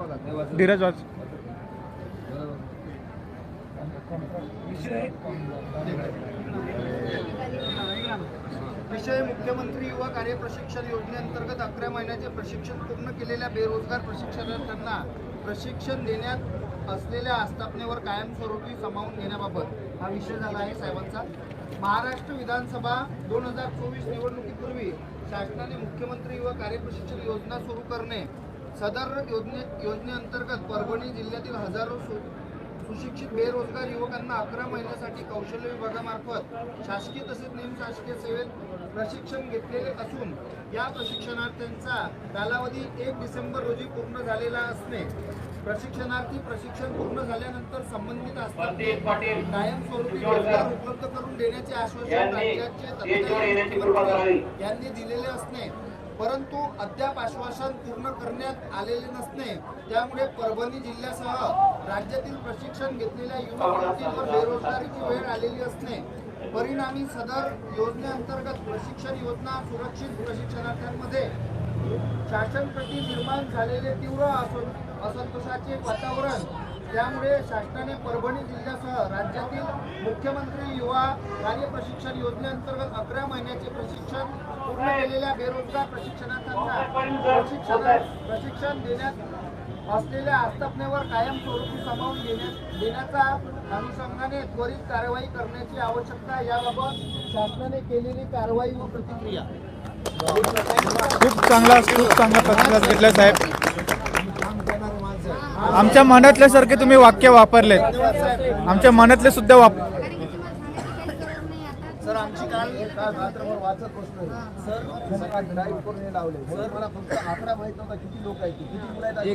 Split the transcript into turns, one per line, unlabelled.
धीरज वाज.
विषय मुख्यमंत्री युवा कार्य प्रशिक्षण योजनेअंतर्गत अकरा महिन्याचे प्रशिक्षण पूर्ण केलेल्या बेरोजगार प्रशिक्षणार्थ्यांना प्रशिक्षण देण्यात असलेल्या आस्थापनेवर कायमस्वरूपी सामावून घेण्याबाबत हा विषय झाला आहे साहेबांचा. महाराष्ट्र विधानसभा दोन हजार चोवीस निवडणुकीपूर्वी शासनाने मुख्यमंत्री युवा कार्यप्रशिक्षण योजना सुरू करणे सदर योजने योजनेअंतर्गत परभणी जिल्ह्यातील हजारो सु सुशिक्षित बेरोजगार युवकांना अकरा महिन्यासाठी कौशल्य विभागामार्फत शासकीय तसेच निमशासकीय सेवेत प्रशिक्षण घेतलेले असून या प्रशिक्षणार्थ्यांचा कालावधी एक डिसेंबर रोजी पूर्ण झालेला असणे प्रशिक्षणार्थी प्रशिक्षण पूर्ण झाल्यानंतर संबंधित आस्थापने कायमस्वरूपी रोजगार उपलब्ध करून देण्याचे आश्वासन राज्याचे यांनी दिलेले असणे. परंतु अद्याप आश्वासन पूर्ण करण्यात आलेले नसणे त्यामुळे परभणी जिल्ह्यासह राज्यातील प्रशिक्षण घेतलेल्या युवकांवर बेरोजगारीची वेळ आलेली असणे परिणामी सदर योजनेअंतर्गत प्रशिक्षण योजना सुरक्षित प्रशिक्षणार्थ्यांमध्ये शासनप्रती निर्माण झालेले तीव्र असंतोषाचे वातावरण त्यामुळे शासनाने परभणी जिल्ह्यासह राज्यातील मुख्यमंत्री युवा कार्य प्रशिक्षण योजनेअंतर्गत अकरा महिन्याचे प्रशिक्षण पूर्ण केलेल्या बेरोजगार प्रशिक्षणार्थ्यांना प्रशिक्षण प्रशिक्षण देण्यात असलेल्या आस्थापनेवर कायमस्वरूपी सामावून घेण्यात देण्याचा अनुषंगाने त्वरित कारवाई करण्याची आवश्यकता याबाबत शासनाने केलेली कारवाई व प्रतिक्रिया.
खूप चांगला खूप चांगला प्रतिसाद घेतला साहेब. आमच्या मनातल्यासारखे तुम्ही वाक्य
साहेब
आमच्या मनातले सुद्धा वाप
सर आमची काल रात्रभर वाचत बसलो. सर सकाळी ड्राईव्ह करून हे लावले? सर मला फक्त आकडा माहीत नव्हता किती लोक आहेत किती मुलं आहेत